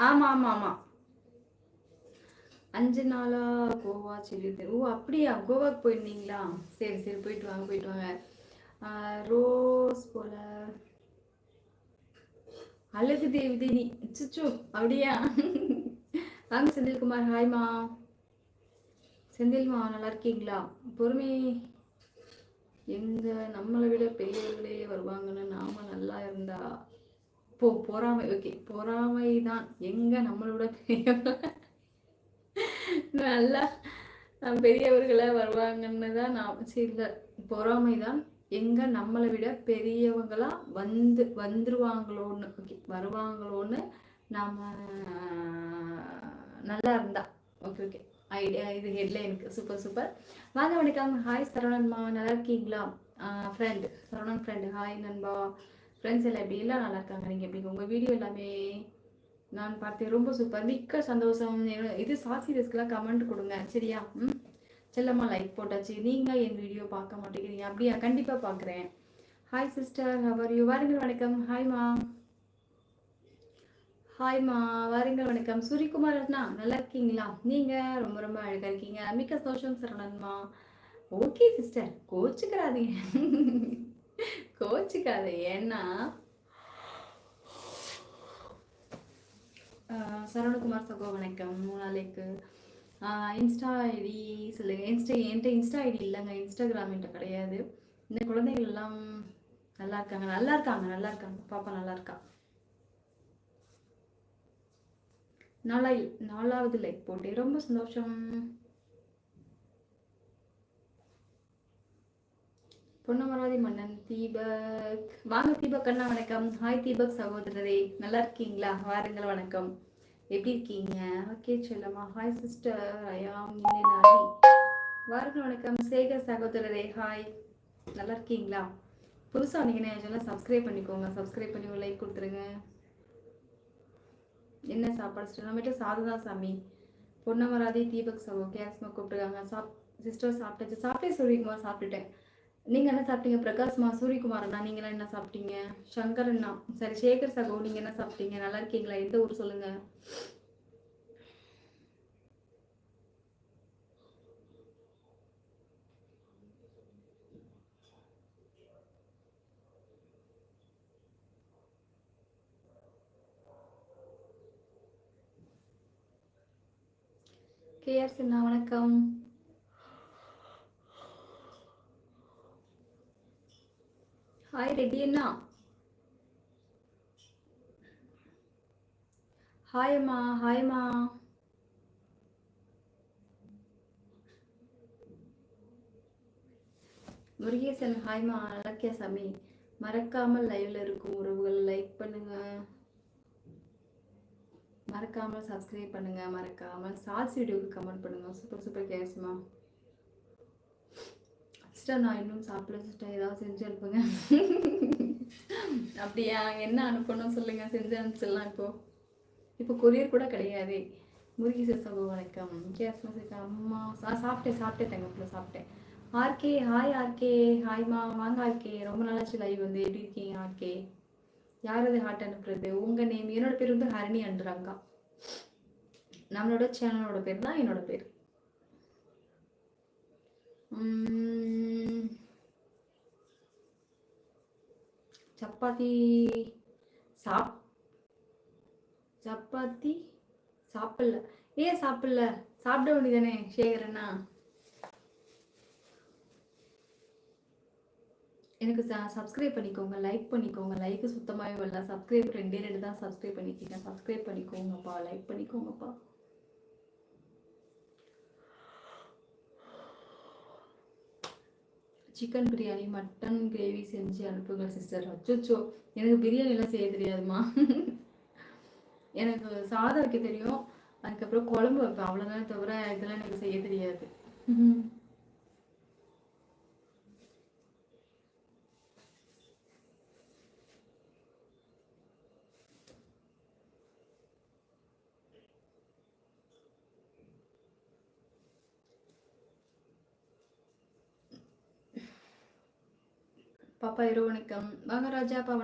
ஆமா ஆமா ஆமா. அஞ்சு நாளா கோவா சில்லி ஓ அப்படியா? கோவாக்கு போயிருந்தீங்களா? சரி சரி போயிட்டு வாங்க போயிட்டு வாங்க. ஆஹ் ரோஸ் போல. அழகு தேவதினி. சுச்சு அப்படியா? வாங்க செந்தில்குமார். ஹாய்மா செந்தில்மா நல்லா இருக்கீங்களா? பொறுமை. எங்க நம்மளை விட பெரியவர்களே வருவாங்கன்னு நாம நல்லா இருந்தா போ பொறாமை ஓகே பொறாமை தான் எங்க நம்மளோட பெரியவங்க நல்லா அஹ், வருவாங்கன்னு தான் நான் சரி இல்லை. பொறாமை தான் எங்க நம்மளை விட பெரியவங்களா வந்து வந்துருவாங்களோன்னு ஓகே வருவாங்களோன்னு நாம நல்லா இருந்தா. Okay okay. ஐடியா இது ஹெட்லைனுக்கு சூப்பர் சூப்பர். வாங்க வணக்கம். ஹாய் சரவணன்மா. நல்லா இருக்கீங்களா? ஃப்ரெண்ட் சரவணன் ஃப்ரெண்ட் ஹாய் நண்பா. ஃப்ரெண்ட்ஸ் எல்லாம் எப்படி? எல்லாம் நல்லா இருக்காங்க. நீங்கள் எப்படி? உங்கள் வீடியோ எல்லாமே நான் பார்த்தேன். ரொம்ப சூப்பர் மிக்க சந்தோஷம். இது சாசி சாசிரியஸ்க்கெல்லாம் கமெண்ட் கொடுங்க. சரியா? ம்? செல்லம்மா லைக் போட்டாச்சு. நீங்கள் என் வீடியோ பார்க்க மாட்டேங்கிறீங்க. அப்படியா? கண்டிப்பாக பார்க்குறேன். ஹாய் சிஸ்டர் ஹவர் யூ வாருங்கள் வணக்கம். ஹாய்மா ஹாய்மா வாருங்கள் வணக்கம். சூரியகுமார் அண்ணா நல்லா இருக்கீங்களா? நீங்கள் ரொம்ப ரொம்ப அழகாக இருக்கீங்க. மிக்க சந்தோஷம் சரணன்மா ஓகே சிஸ்டர் கோச்சுக்கிறாதீங்க கோச்சுக்காத. ஏன்னா சரவணகுமார் சகோ வணக்கம். மூணாலேக்கு. இன்ஸ்டா ஐடி சொல்லுங்க இன்ஸ்டா என்கிட்ட இன்ஸ்டா ஐடி இல்லைங்க. இன்ஸ்டாகிராம் என்கிட்ட கிடையாது. இந்த குழந்தைகள் எல்லாம் நல்லா இருக்காங்க. நல்லா இருக்காங்க. நல்லா இருக்காங்க. பாப்பா நல்லா இருக்கா? நாலா நாலாவது லைக் போட்டு ரொம்ப சந்தோஷம். பொன்னமராதி மன்னன் தீபக். வாங்க தீபக் அண்ணா வணக்கம். ஹாய் தீபக் சகோதரரே நல்லா இருக்கீங்களா? வாருங்கள் வணக்கம். எப்படி இருக்கீங்க? Okay Chellamma. Hi sister I'm நாடி வாருங்கள் வணக்கம். சேகர் சகோதரரே ஹாய் நல்லா இருக்கீங்களா? புதுசாக வந்தீங்கன்னா எல்லாம் சப்ஸ்கிரைப் பண்ணிக்கோங்க. சப்ஸ்கிரைப் பண்ணி ஒரு லைக் கொடுத்துருங்க. என்ன சாப்பாடு சிஸ்டர் நம்மகிட்ட சாதம் தான் சாமி. பொன்னமராதி தீபக் சகோ கேஸ்மா கூப்பிட்டுருக்காங்க. சாப் சிஸ்டர் சாப்பிட்டாச்சு. சாப்பிட்டே சூரியகுமார் சாப்பிட்டுட்டேன். நீங்கள் என்ன சாப்பிட்டீங்க? பிரகாஷ்மா சூரியகுமார் அண்ணா நீங்களாம் என்ன சாப்பிட்டீங்க? சங்கர் அண்ணா சரி சேகர் சகோ நீங்கள் என்ன சாப்பிட்டீங்க? நல்லா இருக்கீங்களா? எந்த ஊர் சொல்லுங்க. கேஆர் சின்ன வணக்கம். ஹாய் ரெட்டி அண்ணா. ஹாய் அம்மா. ஹாய் அம்மா. முருகேசன் ஹாய்மா நல்லா சாமி? மறக்காமல் லைவ்ல இருக்கும் உறவுகள் லைக் பண்ணுங்க. மறக்காமல் சப்ஸ்கிரைப் பண்ணுங்க. மறக்காமல் ஷார்ட்ஸ் வீடியோக்கு கமெண்ட் பண்ணுங்க. சூப்பர் சூப்பர் கேஸ்மா சிஸ்டர் நான் இன்னும் சாப்பிடல சிஸ்டர். ஏதாவது செஞ்சு அனுப்புங்க. அப்படியா என்ன அனுப்பணும் சொல்லுங்க. செஞ்சு அனுப்பிச்சிடலாம் இப்போ. இப்போ கொரியர் கூட கிடையாது. முருகி சகோ வணக்கம். கேஸ் அம்மா சா சாப்பிட்டேன் சாப்பிட்டேன் தங்கப்பில் சாப்பிட்டேன். ஆர்கே ஹாய் ஆர்கே ஹாய்மா வாங்க ஆர்கே ரொம்ப நாளாச்சு லைவ் வந்து. எப்படி இருக்கீங்க ஆர்கே யார் அது ஹார்ட் அனுப்புறது? உங்கள் நேம் என்னோட பேர் வந்து ஹரணி அன்றாங்கா நம்மளோட சேனலோட பேர் தான் என்னோட பேர். சப்பாத்தி சாப் சப்பாத்தி சாப்பிடல. ஏன் சாப்பிடல? சாப்பிட வேண்டியதானே சேகரண்ணா எனக்கு சப்ஸ்கிரைப் பண்ணிக்கோங்க லைக் பண்ணிக்கோங்க. லைக் சுத்தமாகவே வரல. சப்ஸ்கிரைப் ரெண்டே ரெண்டு தான் சப்ஸ்கிரைப் பண்ணிக்கிட்டேன் சப்ஸ்கிரைப் பண்ணிக்கோங்கப்பா லைக் பண்ணிக்கோங்கப்பா. சிக்கன் பிரியாணி மட்டன் கிரேவி செஞ்சு அனுப்புங்க சிஸ்டர் அச்சோச்சோ எனக்கு பிரியாணிலாம் செய்ய தெரியாதுமா எனக்கு சாதம் வைக்க தெரியும். அதுக்கப்புறம் குழம்பு வைப்பேன். அவ்வளோதானே தவிர இதெல்லாம் எனக்கு செய்ய தெரியாது. பாப்பா இரவு வணக்கம். வாங்க ராஜா பாப்பா